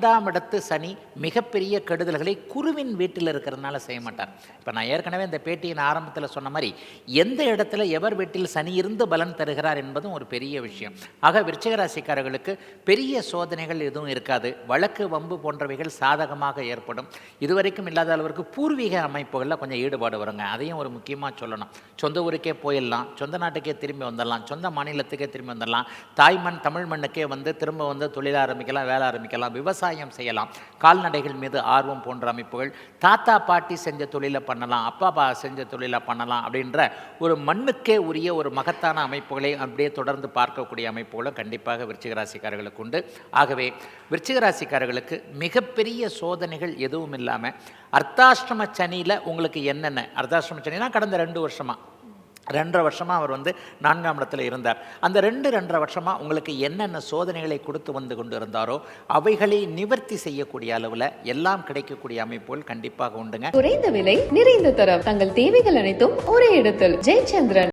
ஐந்தாம் இடத்து சனி மிகப்பெரிய கெடுதல்களை குருவின் வீட்டில் இருக்கிறதுனால செய்ய மாட்டார். இப்போ நான் ஏற்கனவே இந்த பேட்டியின் ஆரம்பத்தில் சொன்ன மாதிரி எந்த இடத்துல எவர் வீட்டில் சனி இருந்து பலன் தருகிறார் என்பதும் ஒரு பெரிய விஷயம். ஆக விருச்சிக ராசிக்காரர்களுக்கு பெரிய சோதனைகள் எதுவும் இருக்காது. வழக்கு வம்பு போன்றவைகள் சாதகமாக ஏற்படும். இதுவரைக்கும் இல்லாத அளவிற்கு பூர்வீக அமைப்புகளில் கொஞ்சம் ஈடுபாடு வருங்க. அதையும் ஒரு முக்கியமாக சொல்லணும். சொந்த ஊருக்கே போயிடலாம். சொந்த நாட்டுக்கே திரும்பி வந்துடலாம். சொந்த மாநிலத்துக்கே திரும்பி வந்துடலாம். தாய்மண் தமிழ் மண்ணுக்கே வந்து திரும்ப வந்து தொழில் ஆரம்பிக்கலாம் வேலை ஆரம்பிக்கலாம். விவசாயம் செய்யலாம். கால்நடைகள் மீது ஆர்வம் போன்ற அமைப்புகள். தாத்தா பாட்டி செஞ்ச தொழிலை பண்ணலாம். அப்பா அப்பா செஞ்ச தொழிலை பண்ணலாம் அப்படின்ற ஒரு மண்ணுக்கே உரிய ஒரு மகத்தான அமைப்புகளை அப்படியே தொடர்ந்து பார்க்கக்கூடிய அமைப்புகளும் கண்டிப்பாக விருச்சிகராசிக்காரர்களுக்கு உண்டு. ஆகவே விருச்சிகராசிக்காரர்களுக்கு மிகப்பெரிய சோதனைகள் எதுவும் இல்லாமல் அர்த்தாஷ்டம சனியில் உங்களுக்கு என்னென்ன? அர்த்தாஷ்டம சனினா கடந்த ரெண்டு வருஷமா. ரெண்டரை வருஷமாக அவர் வந்து நான்காம் இடத்துல இருந்தார். அந்த ரெண்டு ரெண்டரை வருஷமாக உங்களுக்கு என்னென்ன சோதனைகளை கொடுத்து வந்து கொண்டு இருந்தாரோ அவைகளை நிவர்த்தி செய்யக்கூடிய அளவில் எல்லாம் கிடைக்கக்கூடிய அமைப்புகள் கண்டிப்பாக உண்டுங்க. குறைந்த விலை நிறைந்த தரம். தங்கள் தேவைகள் அனைத்தும் ஒரே இடத்தில். ஜெயச்சந்திரன்.